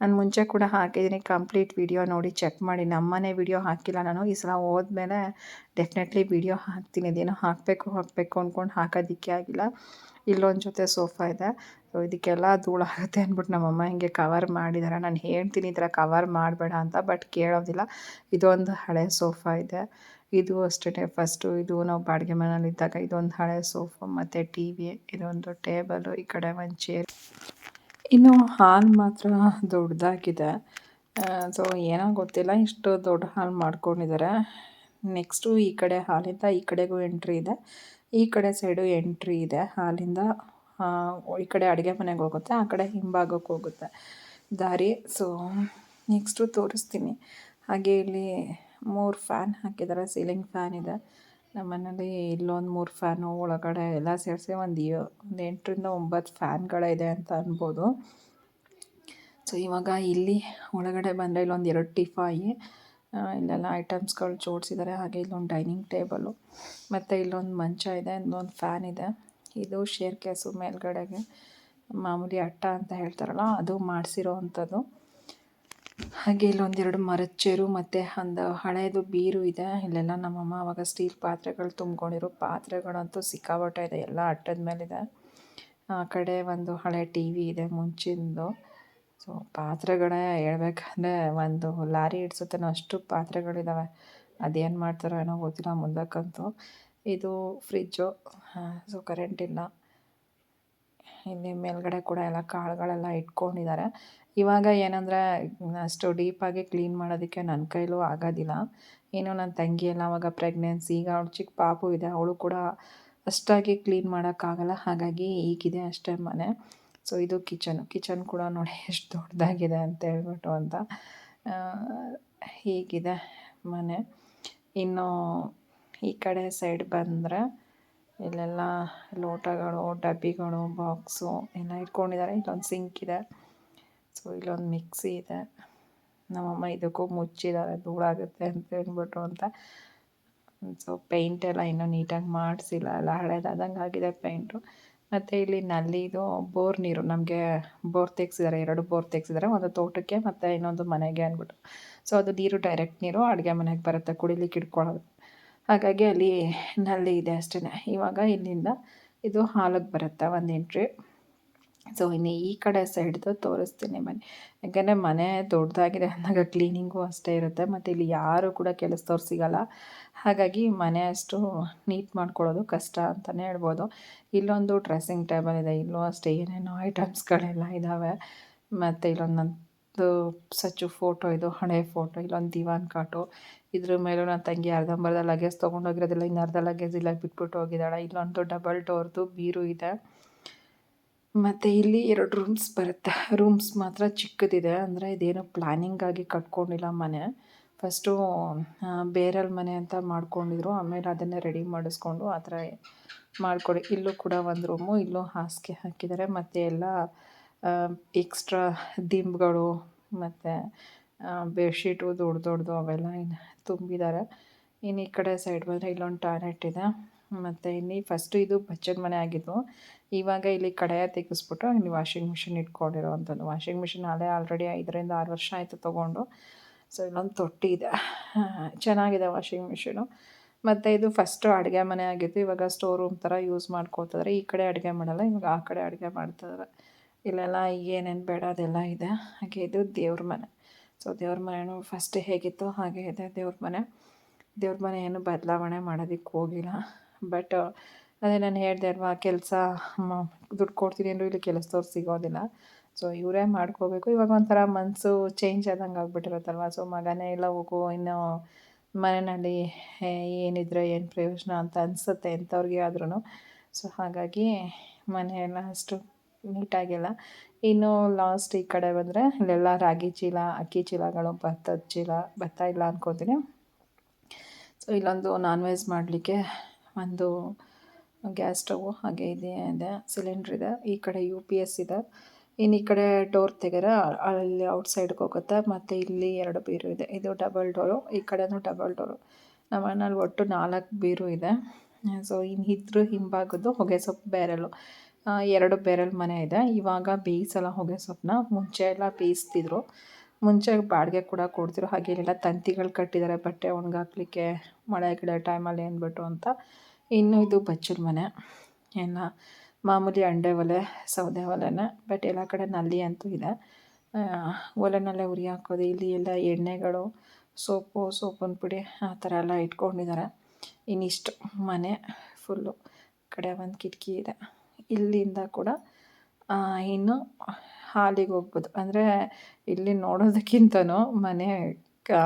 ನಾನು ಮುಂಚೆ ಕೂಡ ಹಾಕಿದ್ದೀನಿ, ಕಂಪ್ಲೀಟ್ ವಿಡಿಯೋ ನೋಡಿ ಚೆಕ್ ಮಾಡಿ. ನಮ್ಮನೆ ವಿಡಿಯೋ ಹಾಕಿಲ್ಲ ನಾನು. ಈ ಸಲ ಹೋದ್ಮೇಲೆ ಡೆಫಿನೆಟ್ಲಿ ವಿಡಿಯೋ ಹಾಕ್ತೀನಿ. ಇದೇನೋ ಹಾಕಬೇಕು ಹಾಕಬೇಕು ಅಂದ್ಕೊಂಡು ಹಾಕೋದಿಕ್ಕೆ ಆಗಿಲ್ಲ. ಇಲ್ಲೊಂದು ಜೊತೆ ಸೋಫಾ ಇದೆ. ಸೊ ಇದಕ್ಕೆಲ್ಲ ಧೂಳಾಗುತ್ತೆ ಅಂದ್ಬಿಟ್ಟು ನಮ್ಮಮ್ಮ ಹಿಂಗೆ ಕವರ್ ಮಾಡಿದ್ದಾರೆ ನಾನು ಹೇಳ್ತೀನಿ ಈ ಥರ ಕವರ್ ಮಾಡಬೇಡ ಅಂತ ಬಟ್ ಕೇಳೋದಿಲ್ಲ. ಇದೊಂದು ಹಳೆ ಸೋಫಾ ಇದೆ. ಇದು ಅಷ್ಟೇ ಫಸ್ಟು ಇದು ನಾವು ಬಾಡಿಗೆ ಮನೇಲಿದ್ದಾಗ ಇದೊಂದು ಹಳೆ ಸೋಫಾ ಮತ್ತು ಟಿ ವಿ ಇದೊಂದು ಟೇಬಲು ಈ ಕಡೆ ಒಂದು ಚೇರ್ ಇನ್ನು ಹಾಲ್ ಮಾತ್ರ ದೊಡ್ಡದಾಗಿದೆ. ಸೊ ಏನೋ ಗೊತ್ತಿಲ್ಲ, ಇಷ್ಟು ದೊಡ್ಡ ಹಾಲ್ ಮಾಡ್ಕೊಂಡಿದ್ದಾರೆ. ನೆಕ್ಸ್ಟು ಈ ಕಡೆ ಹಾಲಿಂದ ಈ ಕಡೆಗೂ ಎಂಟ್ರಿ ಇದೆ. ಈ ಕಡೆ ಸೈಡು ಎಂಟ್ರಿ ಇದೆ ಹಾಲಿಂದ. ಈ ಕಡೆ ಅಡುಗೆ ಮನೆಗೆ ಹೋಗುತ್ತೆ, ಆ ಕಡೆ ಹಿಂಭಾಗಕ್ಕೆ ಹೋಗುತ್ತೆ ದಾರಿ. ಸೊ ನೆಕ್ಸ್ಟು ತೋರಿಸ್ತೀನಿ. ಹಾಗೆ ಇಲ್ಲಿ ಮೂರು ಫ್ಯಾನ್ ಹಾಕಿದ್ದಾರೆ ಸೀಲಿಂಗ್ ಫ್ಯಾನ್ ಇದೆ. ನಮ್ಮ ಮನೇಲಿ ಇಲ್ಲೊಂದು ಮೂರು ಫ್ಯಾನು ಒಳಗಡೆ ಎಲ್ಲ ಸೇರಿಸಿ ಒಂದು ಒಂದು ಎಂಟರಿಂದ ಒಂಬತ್ತು ಫ್ಯಾನ್ಗಳಿದೆ ಅಂತ ಅನ್ಬೋದು. ಸೊ ಇವಾಗ ಇಲ್ಲಿ ಒಳಗಡೆ ಬಂದರೆ ಇಲ್ಲೊಂದು ಎರಡು ಟಿಫಾಯಿ ಇಲ್ಲೆಲ್ಲ ಐಟಮ್ಸ್ಗಳು ಜೋಡಿಸಿದ್ದಾರೆ ಹಾಗೆ ಇಲ್ಲೊಂದು ಡೈನಿಂಗ್ ಟೇಬಲು ಮತ್ತು ಇಲ್ಲೊಂದು ಮಂಚ ಇದೆ ಇಲ್ಲೊಂದು ಫ್ಯಾನ್ ಇದೆ. ಇದು ಶೇರ್ ಕೇಸು ಮೇಲ್ಗಡೆಗೆ ಮಾಮೂಲಿ ಅಟ್ಟ ಅಂತ ಹೇಳ್ತಾರಲ್ಲ, ಅದು ಮಾಡಿಸಿರೋ ಅಂಥದ್ದು ಹಾಗೆ ಇಲ್ಲೊಂದೆರಡು ಮರದ ಚೇರು ಮತ್ತೆ ಒಂದು ಹಳೇದು ಬೀರು ಇದೆ. ಇಲ್ಲೆಲ್ಲ ನಮ್ಮಮ್ಮ ಅವಾಗ ಸ್ಟೀಲ್ ಪಾತ್ರೆಗಳು ತುಂಬ್ಕೊಂಡಿರೋ ಪಾತ್ರೆಗಳಂತೂ ಸಿಕ್ಕಾಪಟ್ಟೆ ಇದೆ. ಎಲ್ಲ ಅಟ್ಟದ ಮೇಲಿದೆ. ಆ ಕಡೆ ಒಂದು ಹಳೆ ಟಿ ವಿ ಇದೆ ಮುಂಚಿಂದು. ಸೊ ಪಾತ್ರೆಗಳೇ ಹೇಳ್ಬೇಕಂದ್ರೆ ಒಂದು ಲಾರಿ ಇಡ್ಸುತ್ತೆ ಅಷ್ಟು ಪಾತ್ರೆಗಳಿದ್ದಾವೆ ಅದೇನು ಮಾಡ್ತಾರೋ ಏನೋ ಗೊತ್ತಿಲ್ಲ ಮುಂದಕ್ಕಂತೂ. ಇದು ಫ್ರಿಜ್ಜು ಸೊ ಕರೆಂಟ್ ಇಲ್ಲ. ಇಲ್ಲಿ ಮೇಲ್ಗಡೆ ಕೂಡ ಎಲ್ಲ ಕಾಳುಗಳೆಲ್ಲ ಇಟ್ಕೊಂಡಿದ್ದಾರೆ. ಇವಾಗ ಏನಂದರೆ ಅಷ್ಟು ಡೀಪಾಗಿ ಕ್ಲೀನ್ ಮಾಡೋದಕ್ಕೆ ನನ್ನ ಕೈಲೂ ಆಗೋದಿಲ್ಲ. ಏನು ನನ್ನ ತಂಗಿ ಎಲ್ಲ ಅವಾಗ ಪ್ರೆಗ್ನೆನ್ಸಿ ಈಗ ಅವ್ಳು ಚಿಕ್ಕ ಪಾಪು ಇದೆ, ಅವಳು ಕೂಡ ಅಷ್ಟಾಗಿ ಕ್ಲೀನ್ ಮಾಡೋಕ್ಕಾಗಲ್ಲ, ಹಾಗಾಗಿ ಈಗಿದೆ ಅಷ್ಟೇ ಮನೆ. ಸೊ ಇದು ಕಿಚನ್ ಕಿಚನ್ ಕೂಡ ನೋಡಿ ಎಷ್ಟು ದೊಡ್ಡದಾಗಿದೆ ಅಂತ ಹೇಳ್ಬಿಟ್ಟು ಅಂತ ಹೀಗಿದೆ ಮನೆ. ಇನ್ನು ಈ ಕಡೆ ಸೈಡ್ ಬಂದರೆ ಇಲ್ಲೆಲ್ಲ ಲೋಟಗಳು, ಡಬ್ಬಿಗಳು, ಬಾಕ್ಸು ಎಲ್ಲ ಇಟ್ಕೊಂಡಿದ್ದಾರೆ. ಇಲ್ಲೊಂದು ಸಿಂಕ್ ಇದೆ. ಸೊ ಇಲ್ಲೊಂದು ಮಿಕ್ಸಿ ಇದೆ. ನಮ್ಮಮ್ಮ ಇದಕ್ಕೂ ಮುಚ್ಚಿದ್ದಾರೆ. ಧೂಳಾಗುತ್ತೆ ಅಂತ ಹೇಳ್ಬಿಟ್ಟು ಅಂತ. ಸೊ ಪೇಂಟ್ ಎಲ್ಲ ಇನ್ನೂ ನೀಟಾಗಿ ಮಾಡಿಸಿಲ್ಲ. ಎಲ್ಲ ಹಳೇದಾದಂಗೆ ಆಗಿದೆ ಪೇಂಟು ಮತ್ತು ಇಲ್ಲಿ ನಲ್ಲಿದು ಬೋರ್ ನೀರು. ನಮಗೆ ಬೋರ್ ತೆಗ್ಸಿದ್ದಾರೆ. ಎರಡು ಬೋರ್ ತೆಗ್ಸಿದ್ದಾರೆ. ಒಂದು ತೋಟಕ್ಕೆ ಮತ್ತು ಇನ್ನೊಂದು ಮನೆಗೆ ಅಂದ್ಬಿಟ್ಟು. ಸೊ ಅದು ನೀರು ಡೈರೆಕ್ಟ್ ನೀರು ಅಡುಗೆ ಮನೆಗೆ ಬರುತ್ತೆ. ಕುಡಿಲಿಕ್ಕೆ ಇಟ್ಕೊಳ್ಳೋದು. ಹಾಗಾಗಿ ಅಲ್ಲಿ ನಲ್ಲಿ ಇದೆ ಅಷ್ಟೇ ಇವಾಗ ಇಲ್ಲಿಂದ ಇದು ಹಾಲಿಗೆ ಬರುತ್ತೆ ಒಂದು ಎಂಟ್ರಿ ಸೊ ಇನ್ನು ಈ ಕಡೆ ಸೈಡ್ದು ತೋರಿಸ್ತೀನಿ ಮನೆ ಯಾಕೆಂದರೆ ಮನೆ ದೊಡ್ಡದಾಗಿದೆ ಅಂದಾಗ ಕ್ಲೀನಿಂಗು ಅಷ್ಟೇ ಇರುತ್ತೆ. ಮತ್ತು ಇಲ್ಲಿ ಯಾರೂ ಕೂಡ ಕೆಲಸದವ್ರು ಸಿಗಲ್ಲ. ಹಾಗಾಗಿ ಮನೆ ಅಷ್ಟು ನೀಟ್ ಮಾಡ್ಕೊಳ್ಳೋದು ಕಷ್ಟ ಅಂತಲೇ ಹೇಳ್ಬೋದು. ಇಲ್ಲೊಂದು ಡ್ರೆಸ್ಸಿಂಗ್ ಟೇಬಲ್ ಇದೆ. ಇಲ್ಲೂ ಅಷ್ಟೇ ಏನೇನೋ ಐಟಮ್ಸ್ಗಳೆಲ್ಲ ಇದ್ದಾವೆ ಮತ್ತು ಇಲ್ಲೊಂದು ಸಚ್ಚು ಫೋಟೋ ಇದು, ಹಳೆ ಫೋಟೋ ಇಲ್ಲೊಂದು ದಿವಾನ್ ಕಾಟು. ಇದ್ರ ಮೇಲೂ ನನ್ನ ತಂಗಿ ಅರ್ಧಂಬರ್ಧ ಲಗೇಜ್ ತೊಗೊಂಡೋಗಿರೋದಿಲ್ಲ ಇನ್ನು ಅರ್ಧ ಲಗೇಜ್ ಇಲ್ಲ ಬಿಟ್ಬಿಟ್ಟು ಹೋಗಿದ್ದಾಳೆ. ಇಲ್ಲೊಂದು ಡಬಲ್ ಡೋರ್ದು ಬೀರು ಇದೆ. ಮತ್ತು ಇಲ್ಲಿ ಎರಡು ರೂಮ್ಸ್ ಬರುತ್ತೆ. ರೂಮ್ಸ್ ಮಾತ್ರ ಚಿಕ್ಕದಿದೆ. ಅಂದರೆ ಇದೇನು ಪ್ಲ್ಯಾನಿಂಗಾಗಿ ಕಟ್ಕೊಂಡಿಲ್ಲ ಮನೆ. ಫಸ್ಟು ಬೇರೆಯವ್ರ ಮನೆ ಅಂತ ಮಾಡ್ಕೊಂಡಿದ್ರು. ಆಮೇಲೆ ಅದನ್ನೇ ರೆಡಿ ಮಾಡಿಸ್ಕೊಂಡು ಆ ಥರ ಮಾಡಿಕೊಡಿ. ಇಲ್ಲೂ ಕೂಡ ಒಂದು ರೂಮು ಇಲ್ಲೂ ಹಾಸಿಗೆ ಹಾಕಿದ್ದಾರೆ. ಮತ್ತು ಎಲ್ಲ ಎಕ್ಸ್ಟ್ರಾ ದಿಂಬ್ಗಳು, ಮತ್ತು ಬೆಡ್ಶೀಟು ದೊಡ್ಡ ದೊಡ್ಡದು ಅವೆಲ್ಲ ಇನ್ನು ತುಂಬಿದ್ದಾರೆ ಇನ್ನು ಈ ಕಡೆ ಸೈಡ್ ಬಂದರೆ ಇಲ್ಲೊಂದು ಟಾಯ್ಲೆಟ್ ಇದೆ. ಮತ್ತು ಇಲ್ಲಿ ಫಸ್ಟು ಇದು ಬಚ್ಚದ ಮನೆ ಆಗಿದ್ದು ಇವಾಗ ಇಲ್ಲಿ ಕಡೆಯ ತೆಗೆಸ್ಬಿಟ್ಟು ಇಲ್ಲಿ ವಾಷಿಂಗ್ ಮಿಷಿನ್ ಇಟ್ಕೊಂಡಿರೋ ಅಂಥದ್ದು. ವಾಷಿಂಗ್ ಮಿಷಿನ್ ಅಲ್ಲೇ ಆಲ್ರೆಡಿ ಐದರಿಂದ ಆರು ವರ್ಷ ಆಯಿತು ತೊಗೊಂಡು. ಸೊ ಇಲ್ಲೊಂದು ತೊಟ್ಟಿ ಇದೆ. ಚೆನ್ನಾಗಿದೆ ವಾಷಿಂಗ್ ಮಿಷಿನು ಮತ್ತು ಇದು ಫಸ್ಟು ಅಡುಗೆ ಮನೆ ಆಗಿತ್ತು. ಇವಾಗ ಸ್ಟೋರ್ ರೂಮ್ ಥರ ಯೂಸ್ ಮಾಡ್ಕೋತಿದ್ರೆ. ಈ ಕಡೆ ಅಡುಗೆ ಮಾಡಲ್ಲ, ಇವಾಗ ಆ ಕಡೆ ಅಡುಗೆ ಮಾಡ್ತಿದ್ದಾರೆ ಇಲ್ಲೆಲ್ಲ ಏನೇನು ಬೇಡ ಅದೆಲ್ಲ ಇದೆ. ಹಾಗೆ ಇದು ದೇವ್ರ ಮನೆ. ಸೊ ದೇವ್ರ ಮನೆಯೂ ಫಸ್ಟ್ ಹೇಗಿತ್ತು ಹಾಗೆ ಇದೆ ದೇವ್ರ ಮನೆ. ದೇವ್ರ ಮನೆ ಏನು ಬದಲಾವಣೆ ಮಾಡೋದಕ್ಕೆ ಹೋಗಿಲ್ಲ. ಬಟ್ ಅದೇ ನಾನು ಹೇಳಿದೆ ಅಲ್ವಾ, ಕೆಲಸ ದುಡ್ಡು ಕೊಡ್ತೀನಿ ಅಂದರೂ ಇಲ್ಲಿ ಕೆಲಸದವ್ರು ಸಿಗೋದಿಲ್ಲ. ಸೊ ಇವರೇ ಮಾಡ್ಕೋಬೇಕು. ಇವಾಗ ಒಂಥರ ಮನಸ್ಸು ಚೇಂಜ್ ಆದಂಗೆ ಆಗ್ಬಿಟ್ಟಿರುತ್ತಲ್ವ. ಸೊ ಮಗನೇ ಇಲ್ಲ, ಹೋಗು, ಇನ್ನು ಮನೆಯಲ್ಲಿ ಏನಿದ್ರೆ ಏನು ಪ್ರಯೋಜನ ಅಂತ ಅನಿಸುತ್ತೆ ಎಂಥವ್ರಿಗೆ ಆದ್ರೂ ಸೊ ಹಾಗಾಗಿ ಮನೆಯೆಲ್ಲ ಅಷ್ಟು ನೀಟಾಗಿಲ್ಲ. ಇನ್ನು ಲಾಸ್ಟ್ ಈ ಕಡೆ ಬಂದರೆ ಇಲ್ಲೆಲ್ಲ ರಾಗಿ ಚೀಲ ಅಕ್ಕಿ ಚೀಲಗಳು ಭತ್ತದ ಚೀಲ ಭತ್ತ ಇಲ್ಲ ಅಂದ್ಕೊತೀನಿ ಸೊ ಇಲ್ಲೊಂದು ನಾನ್ ವೆಜ್ ಮಾಡಲಿಕ್ಕೆ ಒಂದು ಗ್ಯಾಸ್ ಸ್ಟವ್ ಹಾಗೆ ಇದೆ ಇದೆ ಸಿಲಿಂಡ್ರ್ ಇದೆ. ಈ ಕಡೆ ಯು ಪಿ ಎಸ್ ಇದೆ. ಇನ್ನು ಈ ಕಡೆ ಡೋರ್ ತೆಗೆರೆ ಅಲ್ಲಿ ಔಟ್ಸೈಡ್ಗೆ ಹೋಗುತ್ತೆ. ಮತ್ತು ಇಲ್ಲಿ ಎರಡು ಬೀರು ಇದೆ. ಇದು ಡಬಲ್ ಡೋರು ಈ ಕಡೆನೂ ಡಬಲ್ ಡೋರು ನಮ್ಮ ಮನೇಲಿ ಒಟ್ಟು ನಾಲ್ಕು ಬೀರು ಇದೆ. ಸೊ ಇನ್ನು ಇದ್ರ ಹಿಂಭಾಗದ್ದು ಹೊಗೆ ಸೊಪ್ಪು ಬ್ಯಾರೆಲು ಆ, ಎರಡು ಬೇರೆಲ್ ಮನೆ ಇದೆ. ಇವಾಗ ಬೇಯಿಸಲ್ಲ ಹೊಗೆ ಸೊಪ್ಪನ್ನ ಮುಂಚೆ ಎಲ್ಲ ಬೇಯಿಸ್ತಿದ್ರು. ಮುಂಚೆ ಬಾಡಿಗೆ ಕೂಡ ಕೊಡ್ತಿದ್ರು. ಹಾಗೆ ಇಲ್ಲೆಲ್ಲ ತಂತಿಗಳು ಕಟ್ಟಿದ್ದಾರೆ ಬಟ್ಟೆ ಒಣಗಾಕ್ಲಿಕ್ಕೆ ಮಳೆ ಗಿಡ ಟೈಮಲ್ಲಿ ಅಂದ್ಬಿಟ್ಟು ಅಂತ. ಇನ್ನು ಇದು ಬಚ್ಚಲ ಮನೆ. ಏನು ಮಾಮೂಲಿ ಅಂಡೆ ಒಲೆ, ಸೌದೆ ಒಲೆನೇ. ಬಟ್ ಎಲ್ಲ ಕಡೆ ನಲ್ಲಿ ಅಂತೂ ಇದೆ. ಒಲೆನಲ್ಲೇ ಉರಿ ಹಾಕೋದು. ಇಲ್ಲಿ ಎಲ್ಲ ಎಣ್ಣೆಗಳು, ಸೋಪು, ಸೋಪಿನ ಪುಡಿ ಆ ಥರ ಎಲ್ಲ ಇಟ್ಕೊಂಡಿದ್ದಾರೆ ಇನ್ನಿಷ್ಟು ಮನೆ ಫುಲ್ಲು ಕಡೆ ಒಂದು ಕಿಟಕಿ ಇದೆ. ಇಲ್ಲಿಂದ ಕೂಡ ಇನ್ನು ಹಾಲಿಗೆ ಹೋಗ್ಬೋದು. ಅಂದರೆ ಇಲ್ಲಿ ನೋಡೋದಕ್ಕಿಂತನೂ ಮನೆ ಕಾ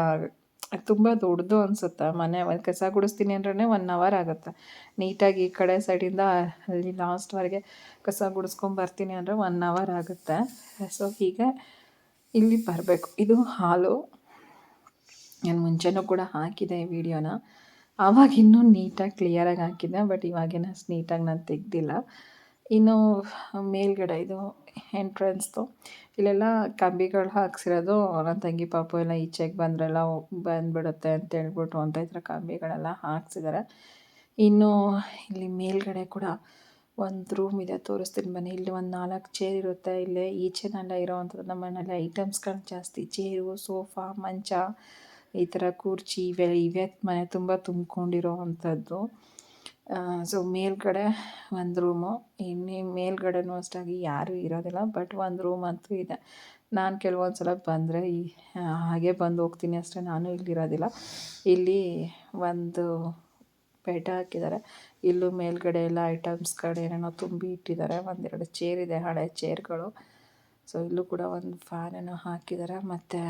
ತುಂಬ ದೊಡ್ಡದು ಅನಿಸುತ್ತೆ. ಮನೆ ಒಂದು ಕಸ ಗುಡಿಸ್ತೀನಿ ಅಂದ್ರೆ ಒನ್ ಅವರ್ ಆಗುತ್ತೆ. ನೀಟಾಗಿ ಈ ಕಡೆ ಸೈಡಿಂದ ಅಲ್ಲಿ ಲಾಸ್ಟ್ವರೆಗೆ ಕಸ ಗುಡಿಸ್ಕೊಂಡು ಬರ್ತೀನಿ ಅಂದರೆ ಒನ್ ಅವರ್ ಆಗುತ್ತೆ. ಸೊ ಹೀಗೆ ಇಲ್ಲಿ ಬರಬೇಕು. ಇದು ಹಾಲು. ನಾನು ಮುಂಚೆನೂ ಕೂಡ ಹಾಕಿದೆ ಈ ವಿಡಿಯೋನ. ಆವಾಗ ಇನ್ನೂ ನೀಟಾಗಿ ಕ್ಲಿಯರಾಗಿ ಹಾಕಿದ್ದೆ ಬಟ್ ಇವಾಗೇನು ಅಷ್ಟು ನೀಟಾಗಿ ನಾನು ತೆಗ್ದಿಲ್ಲ. ಇನ್ನು ಮೇಲ್ಗಡೆ ಇದು ಎಂಟ್ರೆನ್ಸ್ದು ಇಲ್ಲೆಲ್ಲ ಕಂಬಿಗಳು ಹಾಕ್ಸಿರೋದು ನನ್ನ ತಂಗಿ ಪಾಪು ಎಲ್ಲ ಈಚೆಗೆ ಬಂದರೆಲ್ಲ ಬಂದುಬಿಡುತ್ತೆ ಅಂತ ಹೇಳ್ಬಿಟ್ಟು ಅಂತ ಈ ಥರ ಕಂಬಿಗಳೆಲ್ಲ ಹಾಕ್ಸಿದ್ದಾರೆ ಇನ್ನು ಇಲ್ಲಿ ಮೇಲ್ಗಡೆ ಕೂಡ ಒಂದು ರೂಮ್ ಇದೆ ತೋರಿಸ್ತೀನಿ ಬನ್ನಿ. ಇಲ್ಲಿ ಒಂದು ನಾಲ್ಕು ಚೇರ್ ಇರುತ್ತೆ. ಇಲ್ಲೇ ಈಚೆನೆಲ್ಲ ಇರೋವಂಥದ್ದು ನಮ್ಮ ಮನೇಲಿ ಐಟಮ್ಸ್ಗಳು ಜಾಸ್ತಿ. ಚೇರು ಸೋಫಾ ಮಂಚ, ಈ ಥರ ಕುರ್ಚಿ ಇವೆ. ಇವೆ ಮನೆ ತುಂಬ ತುಂಬಿಕೊಂಡಿರೋ ಅಂಥದ್ದು. ಸೊ ಮೇಲ್ಗಡೆ ಒಂದು ರೂಮು ಇನ್ನೇ ಮೇಲ್ಗಡೆನೂ ಅಷ್ಟಾಗಿ ಯಾರೂ ಇರೋದಿಲ್ಲ ಬಟ್ ಒಂದು ರೂಮ್ ಅಂತೂ ಇದೆ. ನಾನು ಕೆಲವೊಂದು ಸಲ ಬಂದರೆ ಈ ಹಾಗೆ ಬಂದು ಹೋಗ್ತೀನಿ ಅಷ್ಟೇ, ನಾನು ಇಲ್ಲಿರೋದಿಲ್ಲ ಇಲ್ಲಿ ಒಂದು ಬೆಡ್ ಹಾಕಿದ್ದಾರೆ. ಇಲ್ಲೂ ಮೇಲ್ಗಡೆ ಎಲ್ಲ ಐಟಮ್ಸ್ಗಳು ಏನೇನೋ ತುಂಬಿ ಇಟ್ಟಿದ್ದಾರೆ. ಒಂದೆರಡು ಚೇರ್ ಇದೆ, ಹಳೆ ಚೇರ್ಗಳು ಸೊ ಇಲ್ಲೂ ಕೂಡ ಒಂದು ಫ್ಯಾನನ್ನು ಹಾಕಿದ್ದಾರೆ. ಮತ್ತು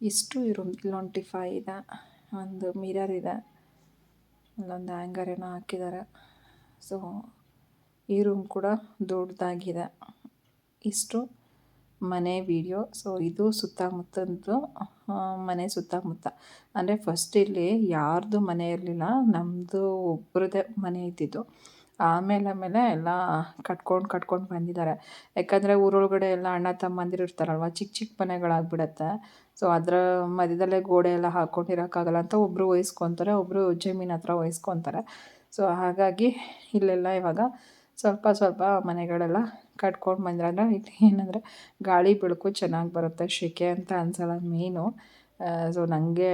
ಇಷ್ಟು ಇರು ಇಲ್ಲೊಂದು ಟಿಫೈ ಇದೆ, ಒಂದು ಮಿರರ್ ಇದೆ. ಅಲ್ಲೊಂದು ಹ್ಯಾಂಗರ್ ಏನೋ ಹಾಕಿದ್ದಾರೆ. ಸೊ ಈ ರೂಮ್ ಕೂಡ ದೊಡ್ಡದಾಗಿದೆ ಇಷ್ಟು ಮನೆ ವಿಡಿಯೋ ಸೊ ಇದು ಸುತ್ತಮುತ್ತದ್ದು ಮನೆ ಸುತ್ತಮುತ್ತ. ಅಂದರೆ ಫಸ್ಟ್ ಇಲ್ಲಿ ಯಾರ್ದು ಮನೆ ಇರಲಿಲ್ಲ ನಮ್ಮದು ಒಬ್ರದ್ದೇ ಮನೆ ಇದ್ದಿದ್ದು. ಆಮೇಲೆ ಆಮೇಲೆ ಎಲ್ಲ ಕಟ್ಕೊಂಡು ಕಟ್ಕೊಂಡು ಬಂದಿದ್ದಾರೆ. ಯಾಕಂದರೆ ಊರೊಳಗಡೆ ಎಲ್ಲ ಅಣ್ಣ ತಮ್ಮಂದಿರು ಇರ್ತಾರಲ್ವ ಚಿಕ್ಕ ಚಿಕ್ಕ ಮನೆಗಳಾಗ್ಬಿಡತ್ತೆ. ಸೊ ಅದರ ಮಧ್ಯದಲ್ಲೇ ಗೋಡೆ ಎಲ್ಲ ಹಾಕ್ಕೊಂಡಿರೋಕ್ಕಾಗಲ್ಲ ಅಂತ ಒಬ್ಬರು ವಹಿಸ್ಕೊತಾರೆ ಒಬ್ಬರು ಜಮೀನು ಹತ್ರ ವಹಿಸ್ಕೊತಾರೆ ಸೊ ಹಾಗಾಗಿ ಇಲ್ಲೆಲ್ಲ ಇವಾಗ ಸ್ವಲ್ಪ ಸ್ವಲ್ಪ ಮನೆಗಳೆಲ್ಲ ಕಟ್ಕೊಂಡು ಬಂದ್ರೆ ಅಂದರೆ ಇಲ್ಲಿ ಏನಂದರೆ ಗಾಳಿ ಬೆಳಕು ಚೆನ್ನಾಗಿ ಬರುತ್ತೆ ಸೆಕೆ ಅಂತ ಅನ್ಸಲ್ಲ ಮೇಯ್ನು. ಸೊ ನನಗೆ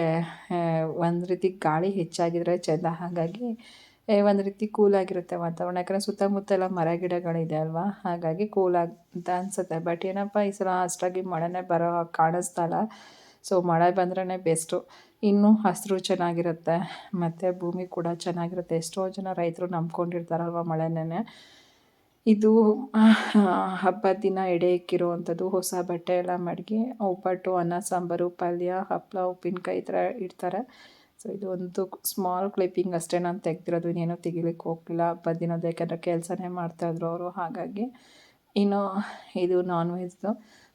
ಒಂದು ರೀತಿ ಗಾಳಿ ಹೆಚ್ಚಾಗಿದ್ರೆ ಚೆಂದ. ಹಾಗಾಗಿ ಒಂದು ರೀತಿ ಕೂಲಾಗಿರುತ್ತೆ ವಾತಾವರಣ. ಯಾಕಂದರೆ ಸುತ್ತಮುತ್ತ ಎಲ್ಲ ಮರ ಗಿಡಗಳಿದೆ ಅಲ್ವಾ? ಹಾಗಾಗಿ ಕೂಲಾಗಿ ಅಂತ ಅನಿಸುತ್ತೆ. ಬಟ್ ಏನಪ್ಪ, ಈ ಸಲ ಅಷ್ಟಾಗಿ ಮಳೆನೇ ಬರೋ ಹಾಗೆ ಕಾಣಿಸ್ತಾ ಇಲ್ಲ ಸೊ ಮಳೆ ಬಂದ್ರೇ ಬೆಸ್ಟು ಇನ್ನೂ ಹಸಿರು ಚೆನ್ನಾಗಿರುತ್ತೆ. ಮತ್ತು ಭೂಮಿ ಕೂಡ ಚೆನ್ನಾಗಿರುತ್ತೆ. ಎಷ್ಟೋ ಜನ ರೈತರು ನಂಬ್ಕೊಂಡಿರ್ತಾರಲ್ವ ಮಳೆನೇ ಇದು ಹಬ್ಬದ ದಿನ ಎಡೆ ಇಕ್ಕಿರುವಂಥದ್ದು ಹೊಸ ಬಟ್ಟೆ ಎಲ್ಲ ಮಡಗಿ, ಒಬ್ಬಟ್ಟು, ಅನ್ನ, ಸಾಂಬಾರು, ಪಲ್ಯ ಹಪ್ಪಳ ಉಪ್ಪಿನಕಾಯಿ ಈ ಥರ ಇಡ್ತಾರೆ. ಸೊ ಇದು ಒಂದು ಸ್ಮಾಲ್ ಕ್ಲಿಪ್ಪಿಂಗ್ ಅಷ್ಟೇ ನಾನು ತೆಗ್ದಿರೋದು. ಇನ್ನೇನೋ ತೆಗಿಲಿಕ್ಕೆ ಹೋಗಲಿಲ್ಲ. ದಿನದ್ದು ಯಾಕಂದರೆ ಕೆಲಸನೇ ಮಾಡ್ತಾಯಿದ್ರು ಅವರು. ಹಾಗಾಗಿ ಇನ್ನು ಇದು ನಾನ್ ವೆಜ್ದು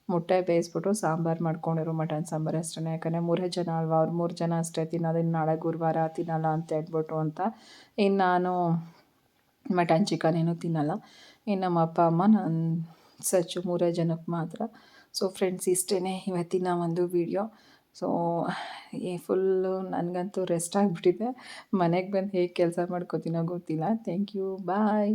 ಮೊಟ್ಟೆ ಬೇಯಿಸ್ಬಿಟ್ಟು ಸಾಂಬಾರು ಮಾಡ್ಕೊಂಡಿರು ಮಟನ್ ಸಾಂಬಾರು ಅಷ್ಟೇ ಯಾಕಂದರೆ ಮೂರೇ ಜನ ಅಲ್ವಾ? ಅವ್ರು ಮೂರು ಜನ ಅಷ್ಟೇ ತಿನ್ನೋದು. ಇನ್ನು ನಾಳೆ ಗುರುವಾರ ತಿನ್ನಲ್ಲ ಅಂತ ಹೇಳ್ಬಿಟ್ಟು ಅಂತ. ಇನ್ನು ನಾನು ಮಟನ್ ಚಿಕನ್ ಏನೂ ತಿನ್ನಲ್ಲ. ಇನ್ನು ನಮ್ಮ ಅಪ್ಪ, ಅಮ್ಮ, ನಾನು ಸಚ್ಚು ಮೂರೇ ಜನಕ್ಕೆ ಮಾತ್ರ. ಸೊ ಫ್ರೆಂಡ್ಸ್ ಇಷ್ಟೇ ಇವತ್ತಿನ ಒಂದು ವಿಡಿಯೋ ಸೊ ಈ ಫುಲ್ಲು ನನಗಂತೂ ರೆಸ್ಟ್ ಆಗಿಬಿಟ್ಟಿದೆ. ಮನೆಗೆ ಬಂದು ಹೇಗೆ ಕೆಲಸ ಮಾಡ್ಕೋತೀನೋ ಗೊತ್ತಿಲ್ಲ. Thank you bye